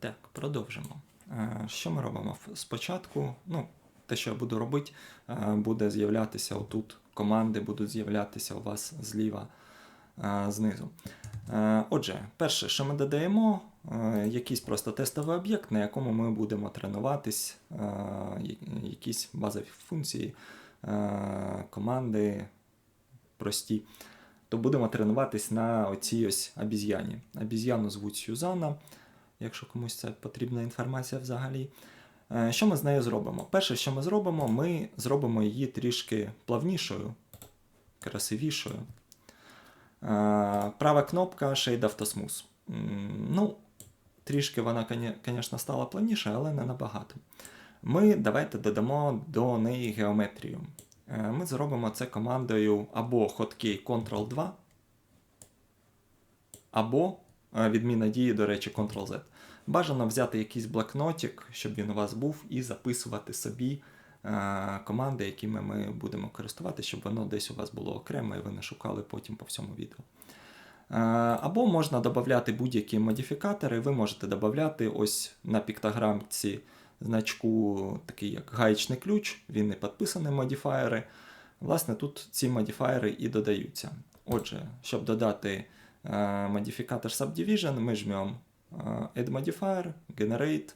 Так, продовжимо. Е, Що ми робимо? Спочатку, ну, те, що я буду робити, е, буде з'являтися отут. Команди будуть з'являтися у вас зліва е, знизу. Отже, перше, що ми додаємо, якийсь просто тестовий об'єкт, на якому ми будемо тренуватись, якісь базові функції, команди прості. То будемо тренуватись на оцій ось обіз'яні. Обіз'яну звуть Сюзанна, якщо комусь це потрібна інформація взагалі. Е, Що ми з нею зробимо? Перше, що ми зробимо, ми зробимо її трішки плавнішою, красивішою. Е, Права кнопка Shade Auto Smooth. Ну, трішки вона, звісно, стала плавніша, але не набагато. Ми давайте додамо до неї геометрію. Е, Ми зробимо це командою або hotkey Ctrl-2, або е, відміна дії, до речі, Ctrl-Z. Бажано взяти якийсь блокнотик, щоб він у вас був, і записувати собі команди, якими ми будемо користуватися, щоб воно десь у вас було окремо і ви не шукали потім по всьому відео. Або можна додати будь-які модифікатори. Ви можете додати ось на піктограмці значку такий як гаєчний ключ, він не підписаний модифаєри. Власне, тут ці модифаєри і додаються. Отже, щоб додати е, модифікатор Subdivision, ми жмемо е, Add Modifier, Generate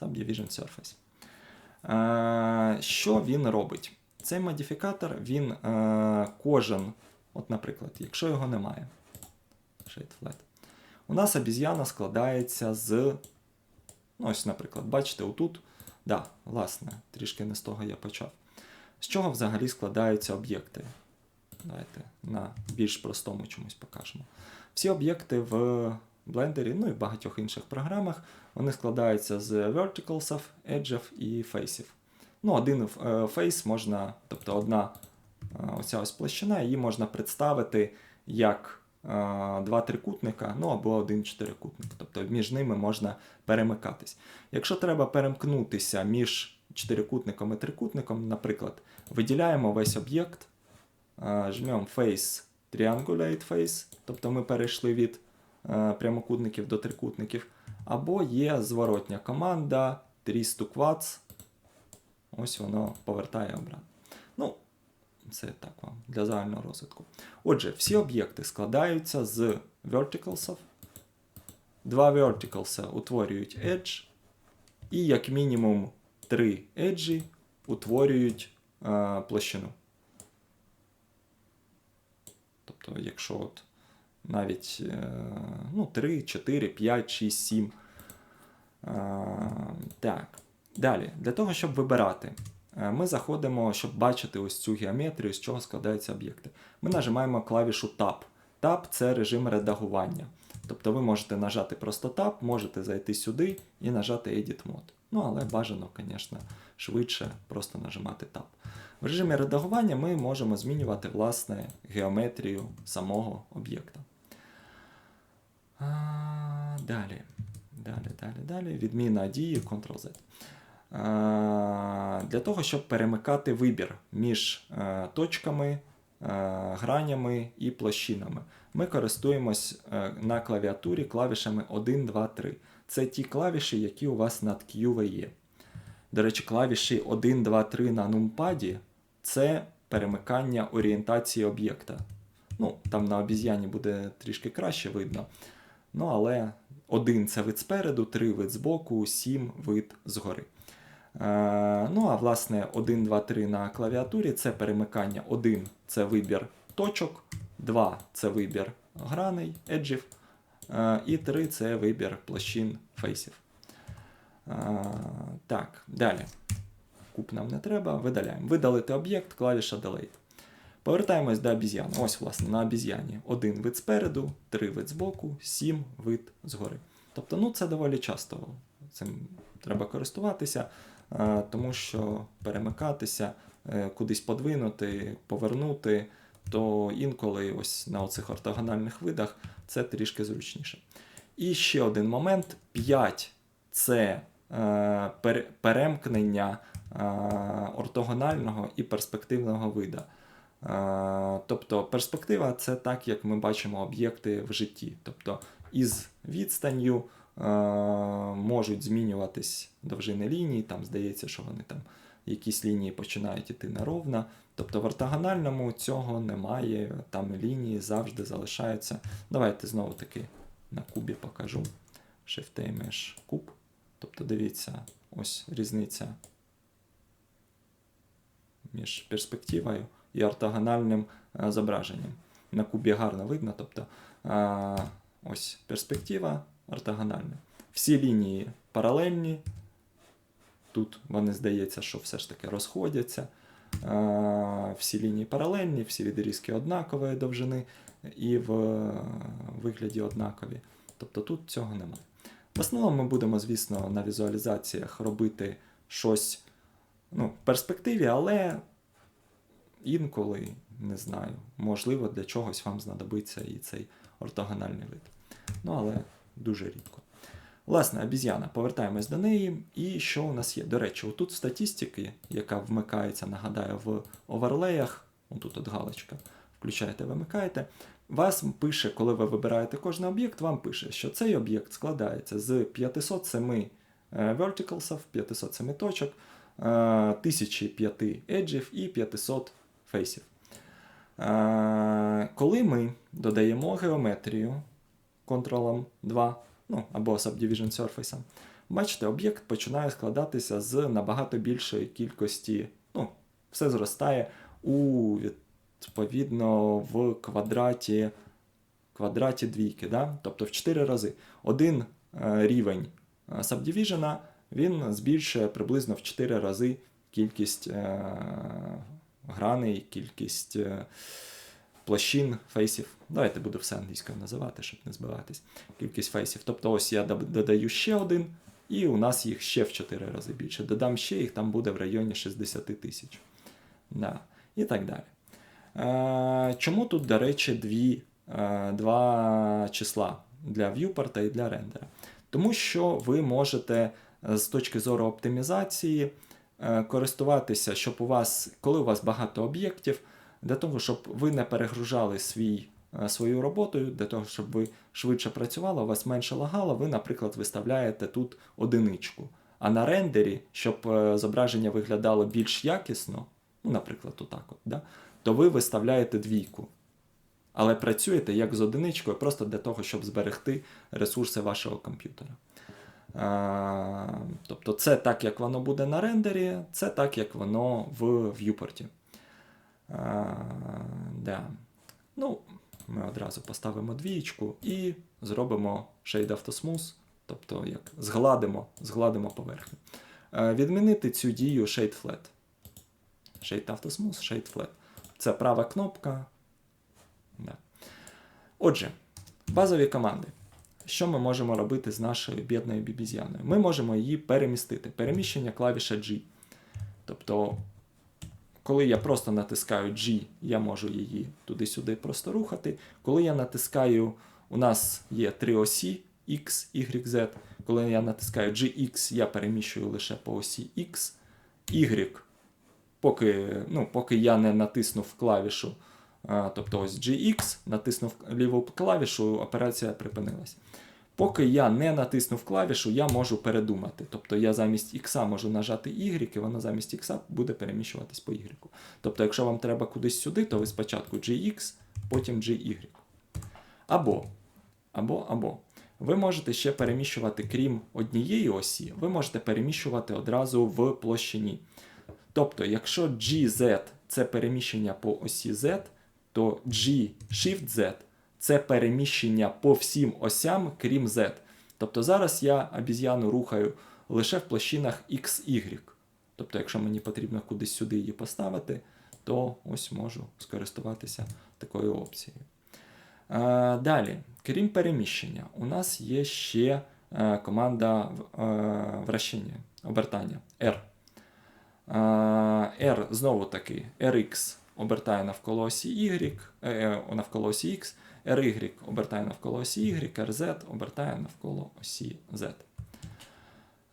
Subdivision Surface. Е, що він робить? Цей модифікатор, він кожен, от, наприклад, якщо його немає, Shade Flat, у нас обіз'яна складається з. Ну, ось, наприклад, бачите, отут. Да, власне, трішки не з того я почав. З чого взагалі складаються об'єкти? Давайте на більш простому чомусь покажемо. Всі об'єкти в Blender, ну і в багатьох інших програмах, вони складаються з verticals, edges і faces. Ну, один е, face можна, тобто одна е, оця ось площина, її можна представити як е, два трикутника, ну або один чотирикутник. Тобто між ними можна перемикатись. Якщо треба перемкнутися між чотирикутником і трикутником, наприклад, виділяємо весь об'єкт, жмемо Face Triangulate Face, тобто ми перейшли від е, прямокутників до трикутників, або є зворотня команда Trees to Quads. Ось воно повертає обратно. Ну, це так вам для загального розвитку. Отже, всі об'єкти складаються з verticals. Два verticals утворюють edge, і як мінімум три еджі утворюють е, площину. Тобто, якщо от навіть е, ну, 3, 4, 5, 6, 7. Е, так. Далі, для того, щоб вибирати, е, ми заходимо, щоб бачити ось цю геометрію, з чого складаються об'єкти. Ми нажимаємо клавішу Tab. Tab це режим редагування. Тобто ви можете нажати просто Tab, можете зайти сюди і нажати Edit Mode. Ну, але бажано, звісно, швидше просто нажимати Tab. В режимі редагування ми можемо змінювати власне геометрію самого об'єкта. Далі. Далі, далі, далі. Відміна дії Ctrl-Z. Для того, щоб перемикати вибір між е, точками, е, гранями і площинами, ми користуємось е, на клавіатурі клавішами 1, 2, 3. Це ті клавіші, які у вас над QV є. До речі, клавіші 1, 2, 3 на нумпаді це перемикання орієнтації об'єкта. Ну, там на обіз'яні буде трішки краще видно. Ну, але 1 це вид спереду, 3 вид збоку, 7 вид згори. Е, ну, а власне, 1, 2, 3 на клавіатурі це перемикання. 1 це вибір точок, 2 це вибір граней, еджів, е, і 3 це вибір площин фейсів. Е, так, далі. Куб нам не треба, видаляємо. Видалити об'єкт, клавіша Delete. Повертаємось до обіз'яни. Ось, власне, на обіз'яні. Один вид спереду, три вид збоку, сім вид згори. Тобто, ну, це доволі часто цим треба користуватися, е, тому що перемикатися, кудись подвинути, повернути, то інколи ось на оцих ортогональних видах це трішки зручніше. І ще один момент: 5 це е, перемкнення е, ортогонального і перспективного вида. Е, Тобто перспектива це так, як ми бачимо об'єкти в житті. Тобто із відстанню можуть змінюватись довжини лінії, там здається, що вони там якісь лінії починають іти неровно. Тобто в ортогональному цього немає, там лінії завжди залишаються. Давайте знову таки на кубі покажу. Shift A куб. Тобто дивіться, ось різниця між перспективою і ортогональним е, зображенням. На кубі гарно видно. Тобто е, ось перспектива ортогональна. Всі лінії паралельні. Тут вони здається, що все ж таки розходяться. Е, Всі лінії паралельні, всі відрізки однакової довжини і в е, вигляді однакові. Тобто тут цього немає. В основному ми будемо, звісно, на візуалізаціях робити щось ну, в перспективі, але інколи, не знаю, можливо, для чогось вам знадобиться і цей ортогональний вид. Ну, але дуже рідко. Власне, обіз'яна, повертаємось до неї. І що у нас є? До речі, отут статістики, яка вмикається, нагадаю, в оверлеях, отут от галочка, включаєте, вимикаєте. Вас пише, коли ви вибираєте кожен об'єкт, вам пише, що цей об'єкт складається з 507 е, verticals, 507 точок, е, 1005 еджів і 500 фейсів. Е, Коли ми додаємо геометрію Ctrl 2, ну або Subdivision Surface, бачите, об'єкт починає складатися з набагато більшої кількості, ну, все зростає у відповідно в квадраті квадраті двійки, да? тобто в 4 рази. Один е, рівень е, Subdivision він збільшує приблизно в 4 рази кількість е, граней, кількість е, площин, фейсів. Давайте буду все англійською називати, щоб не збиватись. Кількість фейсів. Тобто ось я додаю ще один, і у нас їх ще в 4 рази більше. Додам ще їх, там буде в районі 60 тисяч. Да. І так далі. Е, чому тут, до речі, дві, е, два числа для viewport і для рендера? Тому що ви можете е, з точки зору оптимізації користуватися, щоб у вас, коли у вас багато об'єктів, для того, щоб ви не перегружали свій, е, свою роботу, для того, щоб ви швидше працювали, у вас менше лагало, ви, наприклад, виставляєте тут одиничку. А на рендері, щоб е, зображення виглядало більш якісно, ну, наприклад, отак от, да? то ви виставляєте двійку. Але працюєте як з одиничкою, просто для того, щоб зберегти ресурси вашого комп'ютера. А, тобто, це так, як воно буде на рендері, це так, як воно в viewport. Да. Ну, ми одразу поставимо двієчку і зробимо Shade Auto Smooth, тобто як згладимо, згладимо поверхню. Е, Відмінити цю дію Shade Flat. Shade Auto Smooth, Shade Flat. Це права кнопка. Да. Отже, базові команди. Що ми можемо робити з нашою бідною бібізяною? Ми можемо її перемістити. Переміщення клавіша G. Тобто, коли я просто натискаю G, я можу її туди-сюди просто рухати. Коли я натискаю, у нас є три осі X, Y, Z. Коли я натискаю GX, я переміщую лише по осі X. Y, поки, ну, поки я не натиснув клавішу, а, тобто ось GX, натиснув ліву клавішу, операція припинилась. Поки я не натиснув клавішу, я можу передумати. Тобто я замість X можу нажати Y, і воно замість X буде переміщуватись по Y. Тобто, якщо вам треба кудись сюди, то ви спочатку GX, потім GY. Або, або, або. Ви можете ще переміщувати, крім однієї осі, ви можете переміщувати одразу в площині. Тобто, якщо GZ це переміщення по осі Z, то G Shift Z це переміщення по всім осям, крім Z. Тобто зараз я обіз'яну рухаю лише в площинах XY. Тобто, якщо мені потрібно кудись сюди її поставити, то ось можу скористуватися такою опцією. Е, Далі, крім переміщення, у нас є ще е, команда е, вращення, обертання R. R знову таки RX обертає навколо осі Y, навколо осі X, RY обертає навколо осі Y, RZ обертає навколо осі Z.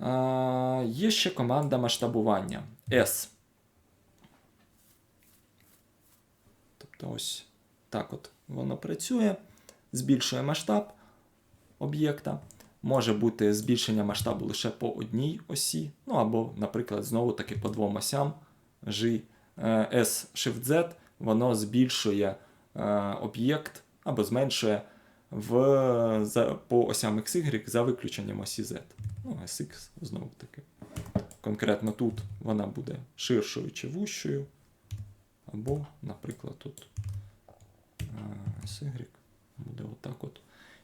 Е, Є ще команда масштабування S. Тобто ось так от воно працює, збільшує масштаб об'єкта. Може бути збільшення масштабу лише по одній осі, ну або, наприклад, знову таки по двом осям. G, е, S Shift Z, воно збільшує е, об'єкт або зменшує в, за, по осям XY за виключенням осі Z. Ну, SX знову таки. Конкретно тут вона буде ширшою чи вущою. Або, наприклад, тут е, SY буде отак от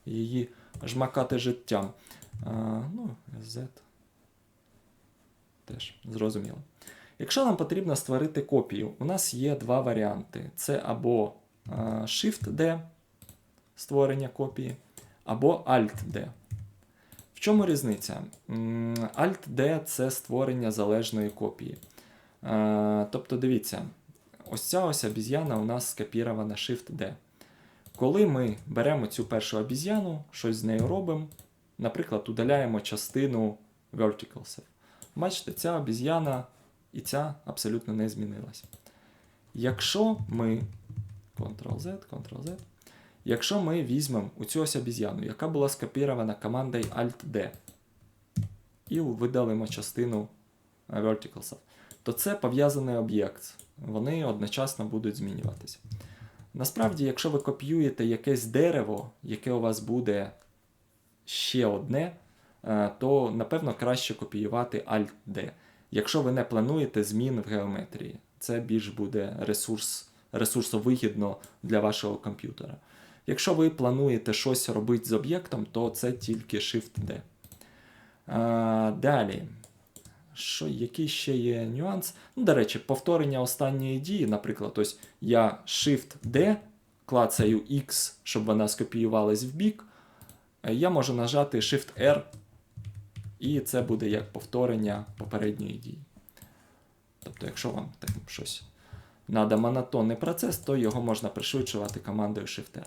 її жмакати життям. А, ну, Z. Теж зрозуміло. Якщо нам потрібно створити копію, у нас є два варіанти: це або а, Shift-D створення копії, або Alt-D. В чому різниця? Alt-D це створення залежної копії. Тобто, дивіться, ось ця ось обіз'яна у нас скопірована Shift-D. Коли ми беремо цю першу обіз'яну, щось з нею робимо, наприклад, удаляємо частину verticals. Бачите, ця обіз'яна і ця абсолютно не змінилась. Якщо ми Ctrl-Z, Ctrl-Z, якщо ми візьмемо оцю ось обіз'яну, яка була скопірована командою Alt-D, і видалимо частину verticals, то це пов'язаний об'єкт. Вони одночасно будуть змінюватися. Насправді, якщо ви копіюєте якесь дерево, яке у вас буде ще одне, е, то напевно краще копіювати Alt-D. Якщо ви не плануєте змін в геометрії, це більш буде ресурс, ресурсовигідно для вашого комп'ютера. Якщо ви плануєте щось робити з об'єктом, то це тільки Shift-D. Далі. Що, який ще є нюанс? Ну, до речі, повторення останньої дії, наприклад, ось я Shift-D, клацаю X, щоб вона скопіювалась в бік. Я можу нажати Shift-R, і це буде як повторення попередньої дії. Тобто, якщо вам так, щось надо монотонний процес, то його можна пришвидшувати командою Shift-R.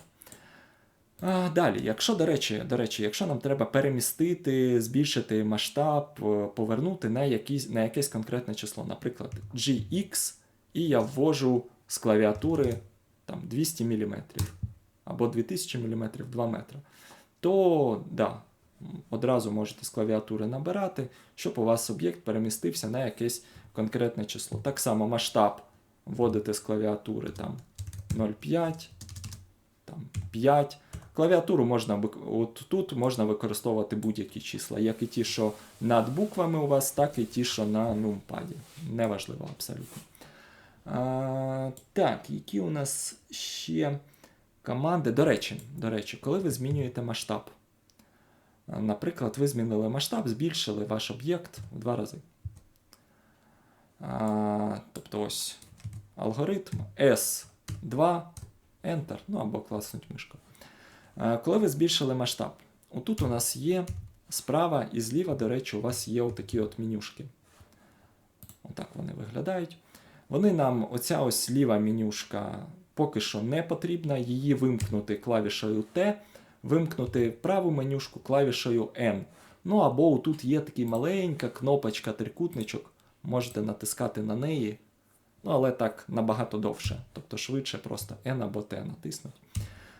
А, Далі, якщо, до речі, до речі, якщо нам треба перемістити, збільшити масштаб, е, повернути на, якісь, на якесь конкретне число, наприклад, GX, і я ввожу з клавіатури там, 200 мм або 2000 мм 2 метри, то да, одразу можете з клавіатури набирати, щоб у вас об'єкт перемістився на якесь конкретне число. Так само масштаб вводите з клавіатури там 0,5, там 5. Клавіатуру можна от тут можна використовувати будь-які числа, як і ті, що над буквами у вас, так і ті, що на нумпаді. Неважливо абсолютно. А, Так, які у нас ще команди. До речі, до речі, коли ви змінюєте масштаб. Наприклад, ви змінили масштаб, збільшили ваш об'єкт в два рази. А, Тобто ось алгоритм S2, Enter, ну або класнуть мишку. Коли ви збільшили масштаб, отут у нас є справа і зліва, до речі, у вас є отакі от менюшки. Отак вони виглядають. Вони нам, оця ось ліва менюшка поки що не потрібна, її вимкнути клавішою T, вимкнути праву менюшку клавішою N. Ну або тут є така маленька кнопочка трикутничок, можете натискати на неї. Ну, але так набагато довше. Тобто швидше просто N або T натиснуть.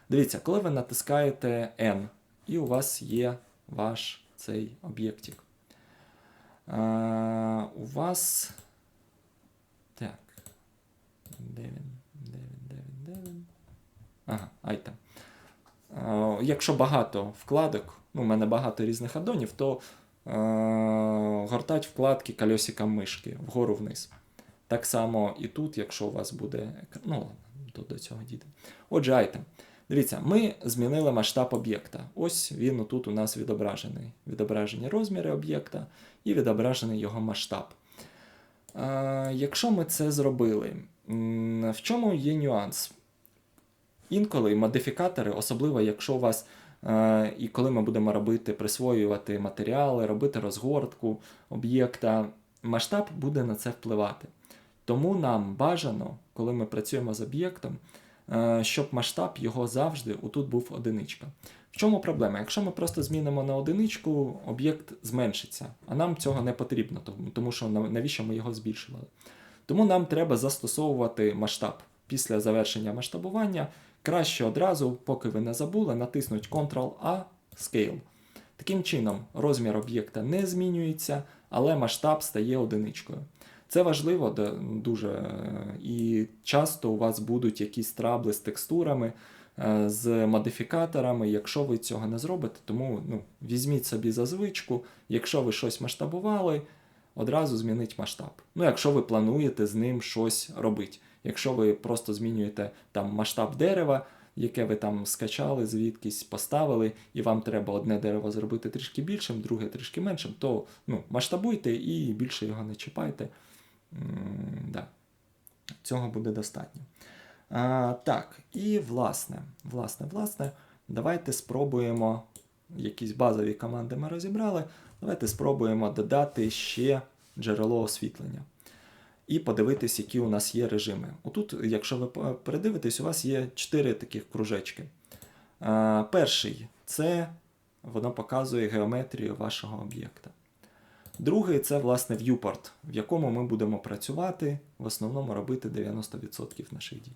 Дивіться, коли ви натискаєте N, і у вас є ваш цей об'єктик. У вас. Так. Ага, айтем. Якщо багато вкладок, ну, у мене багато різних аддонів, то а, гортать вкладки кольосиком мишки вгору вниз. Так само і тут, якщо у вас буде. Ну, то до цього дійде. Отже, айтем. Дивіться, ми змінили масштаб об'єкта. Ось він тут у нас відображений. Відображені розміри об'єкта і відображений його масштаб. Якщо ми це зробили, в чому є нюанс? Інколи модифікатори, особливо якщо у вас, і коли ми будемо робити, присвоювати матеріали, робити розгортку об'єкта, масштаб буде на це впливати. Тому нам бажано, коли ми працюємо з об'єктом, щоб масштаб його завжди отут був одиничка. В чому проблема? Якщо ми просто змінимо на одиничку, об'єкт зменшиться, а нам цього не потрібно, тому що навіщо ми його збільшували. Тому нам треба застосовувати масштаб після завершення масштабування. Краще одразу, поки ви не забули, натиснуть Ctrl-A Scale. Таким чином, розмір об'єкта не змінюється, але масштаб стає одиничкою. Це важливо дуже, і часто у вас будуть якісь трабли з текстурами, е, з модифікаторами, якщо ви цього не зробите. Тому ну, візьміть собі за звичку, якщо ви щось масштабували, одразу змініть масштаб. Ну, якщо ви плануєте з ним щось робити. Якщо ви просто змінюєте там масштаб дерева, яке ви там скачали, звідкись поставили, і вам треба одне дерево зробити трішки більшим, друге трішки меншим, то ну, масштабуйте і більше його не чіпайте. Да. Цього буде достатньо. А, так, і власне, власне, власне, давайте спробуємо. Якісь базові команди ми розібрали. Давайте спробуємо додати ще джерело освітлення. І подивитись, які у нас є режими. Отут, якщо ви передивитесь, у вас є 4 таких кружечки. Перший це воно показує геометрію вашого об'єкта. Другий це, власне, viewport, в якому ми будемо працювати, в основному робити 90% наших дій.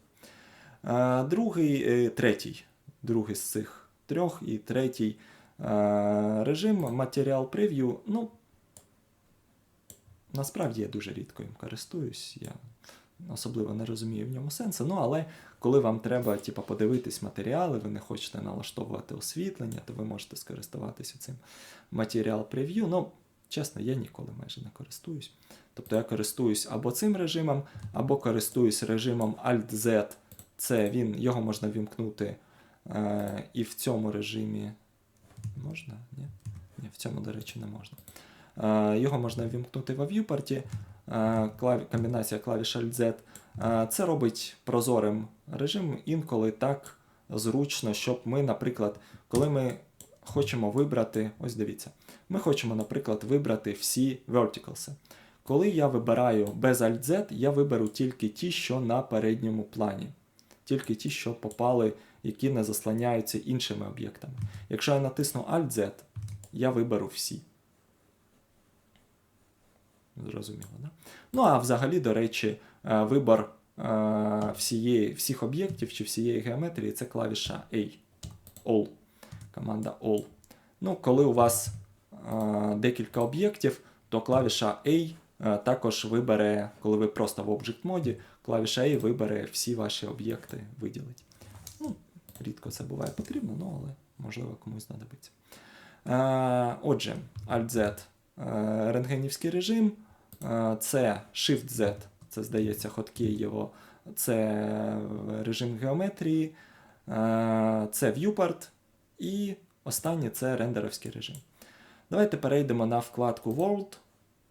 Другий, е, третій, другий з цих трьох і третій е, режим Material Preview. Ну, насправді я дуже рідко їм користуюсь. Я особливо не розумію в ньому сенсу. Ну, але коли вам треба типу, подивитись матеріали, ви не хочете налаштовувати освітлення, то ви можете скористуватися цим Material Preview. Ну, чесно, я ніколи майже не користуюсь. Тобто я користуюсь або цим режимом, або користуюсь режимом Alt-Z. Це він, його можна вімкнути е, і в цьому режимі. Можна? Ні? Ні, в цьому, до речі, не можна. Е, його можна вімкнути в viewport, е, клаві, комбінація клавіш Alt-Z. Е, це робить прозорим режим інколи так зручно, щоб ми, наприклад, коли ми хочемо вибрати, ось дивіться, ми хочемо, наприклад, вибрати всі verticals. Коли я вибираю без Alt-Z, я виберу тільки ті, що на передньому плані. Тільки ті, що попали, які не заслоняються іншими об'єктами. Якщо я натисну Alt-Z, я виберу всі. Зрозуміло, да? Ну, а взагалі, до речі, е, вибор е, всієї, всіх об'єктів чи всієї геометрії це клавіша A. All. Команда All. Ну, коли у вас декілька об'єктів, то клавіша A е, також вибере, коли ви просто в Object моді, клавіша A вибере всі ваші об'єкти, виділить. Ну, рідко це буває потрібно, ну, але можливо комусь знадобиться. Е, отже, Alt-Z е, рентгенівський режим, е, це Shift-Z, це здається хоткей його, це режим геометрії, е, це Viewport і останнє це рендеровський режим. Давайте перейдемо на вкладку World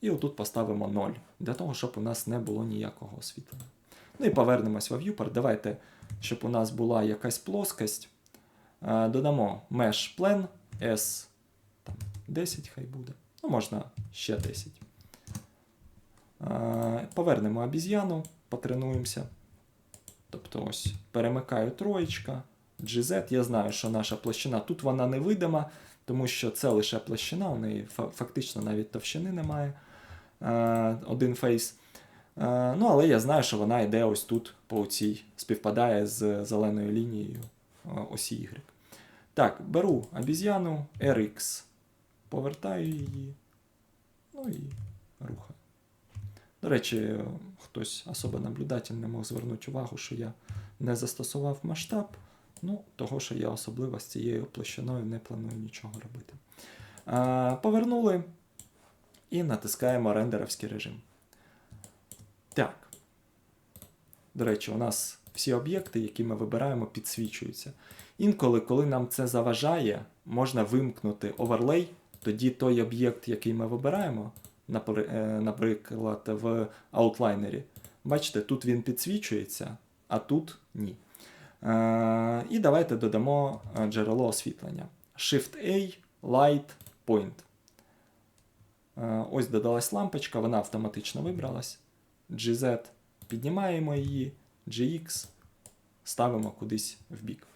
і отут поставимо 0, для того, щоб у нас не було ніякого освітлення. Ну і повернемось в Viewport. Давайте, щоб у нас була якась плоскость. Е, Додамо Mesh Plan S10, хай буде. Ну, можна ще 10. Е, Повернемо обіз'яну, потренуємося. Тобто ось перемикаю троєчка, GZ. Я знаю, що наша площина тут вона не видима, тому що це лише площина, у неї фактично навіть товщини немає. Е, Один фейс. Е, Ну, але я знаю, що вона йде ось тут по цій, співпадає з зеленою лінією е, осі Y. Так, беру обіз'яну RX, повертаю її, ну і рухаю. До речі, хтось особо наблюдательний мог звернути увагу, що я не застосував масштаб, ну, того, що я особливо з цією площиною не планую нічого робити. А, повернули і натискаємо рендеровський режим. Так. До речі, у нас всі об'єкти, які ми вибираємо, підсвічуються. Інколи, коли нам це заважає, можна вимкнути оверлей, тоді той об'єкт, який ми вибираємо, е, наприклад, в аутлайнері, бачите, тут він підсвічується, а тут ні. Е, І давайте додамо е, джерело освітлення. Shift-A, Light, Point. Е, Ось додалась лампочка, вона автоматично вибралась. GZ піднімаємо її, GX ставимо кудись в бік.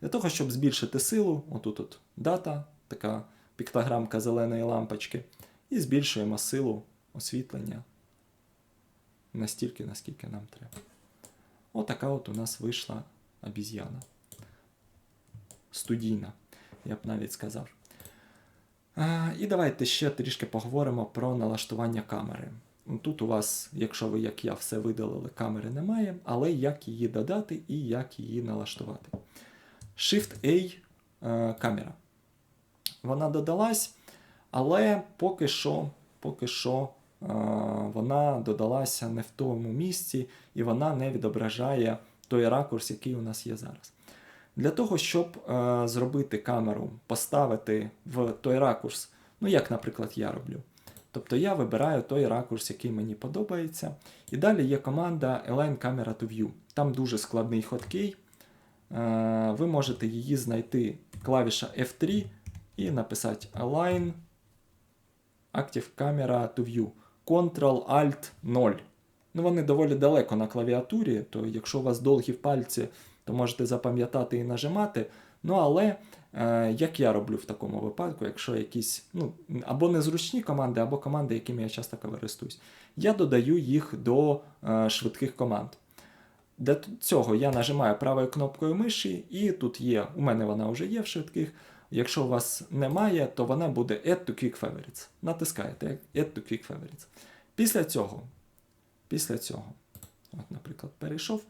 Для того, щоб збільшити силу, отут от дата, така піктограмка зеленої лампочки, і збільшуємо силу освітлення настільки, наскільки нам треба. Отака от у нас вийшла обіз'яна. Студійна, я б навіть сказав. А, і давайте ще трішки поговоримо про налаштування камери. Тут у вас, якщо ви, як я, все видалили, камери немає, але як її додати і як її налаштувати. Shift-A е, камера. Вона додалась, але поки що, поки що е, вона додалася не в тому місці, і вона не відображає той ракурс, який у нас є зараз. Для того, щоб е, зробити камеру, поставити в той ракурс, ну як, наприклад, я роблю. Тобто я вибираю той ракурс, який мені подобається. І далі є команда Align Camera to View. Там дуже складний хоткей. Е, Ви можете її знайти клавіша F3 і написати Align Active Camera to View. Ctrl-Alt 0. Ну, вони доволі далеко на клавіатурі, то якщо у вас довгі пальці, то можете запам'ятати і нажимати. Ну, але е, як я роблю в такому випадку, якщо якісь ну, або незручні команди, або команди, якими я часто користуюсь, я додаю їх до е, швидких команд. Для цього я нажимаю правою кнопкою миші, і тут є, у мене вона вже є в швидких. Якщо у вас немає, то вона буде Add to Quick Favorites. Натискаєте Add to Quick Favorites. Після цього, після цього, от, наприклад, перейшов,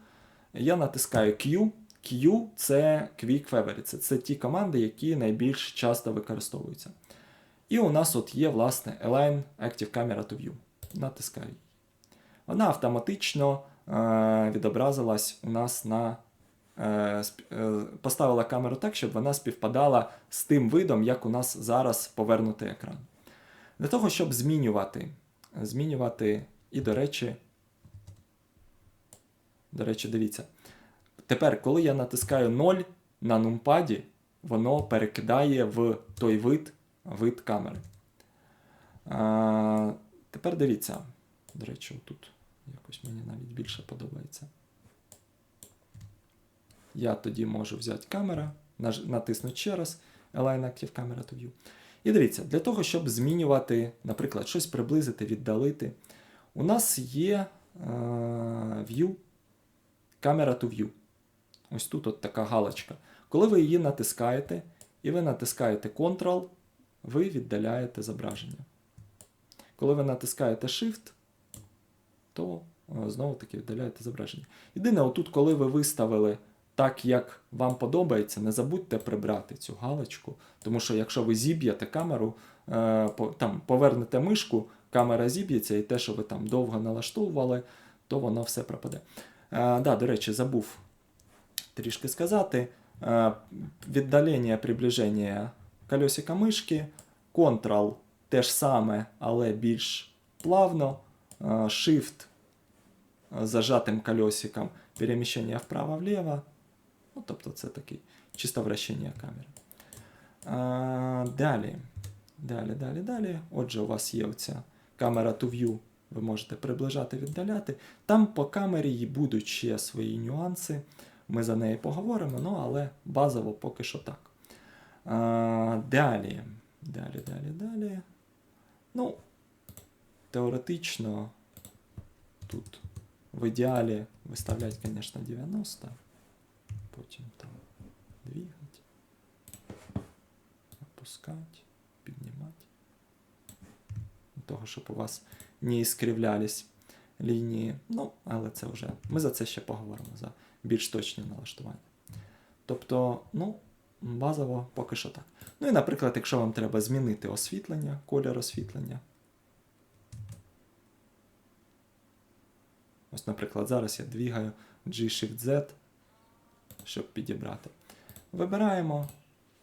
я натискаю Q. Q це Quick Favorites. Це ті команди, які найбільш часто використовуються. І у нас от є, власне, Align Active Camera to View. Натискаю її. Вона автоматично е, відобразилась у нас на. е, е, Поставила камеру так, щоб вона співпадала з тим видом, як у нас зараз повернутий екран. Для того, щоб змінювати, змінювати, і, до речі, до речі, дивіться. Тепер, коли я натискаю 0 на нумпаді, воно перекидає в той вид, вид камери. А, тепер дивіться. До речі, тут якось мені навіть більше подобається. Я тоді можу взяти камера, натиснути ще раз Align Active Camera to View. І дивіться, для того, щоб змінювати, наприклад, щось приблизити, віддалити, у нас є е, View, Camera to View. Ось тут от така галочка. Коли ви її натискаєте, і ви натискаєте Ctrl, ви віддаляєте зображення. Коли ви натискаєте Shift, то е, знову таки віддаляєте зображення. Єдине, отут, коли ви виставили так, як вам подобається, не забудьте прибрати цю галочку, тому що якщо ви зіб'єте камеру, е, там, повернете мишку, камера зіб'ється, і те, що ви там довго налаштовували, то воно все пропаде. Да, до речі, забув трішки сказати. Віддалення, приближення колесика мишки, Ctrl те ж саме, але більш плавно. Shift зажатим колесиком переміщення вправо-вліво. Ну, тобто це такий чисто вращення камери. Далі. Далі, далі, далі. Отже, у вас є оця камера to view, ви можете приближати, віддаляти. Там по камері будуть ще свої нюанси. Ми за неї поговоримо, ну але базово поки що так. А, далі. Далі, далі, далі. Ну, теоретично тут в ідеалі виставлять, звісно, 90, потім там двигать, опускать, піднімати. Того, щоб у вас не іскривлялись лінії. Ну, але це вже. Ми за це ще поговоримо за більш точні налаштування. Тобто, ну, базово поки що так. Ну і, наприклад, якщо вам треба змінити освітлення, колір освітлення. Ось, наприклад, зараз я двігаю G-Shift-Z, щоб підібрати. Вибираємо,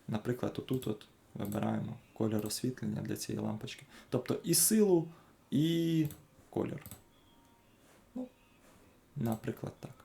наприклад, отут от вибираємо колір освітлення для цієї лампочки. Тобто і силу, і колір. Ну, наприклад, так.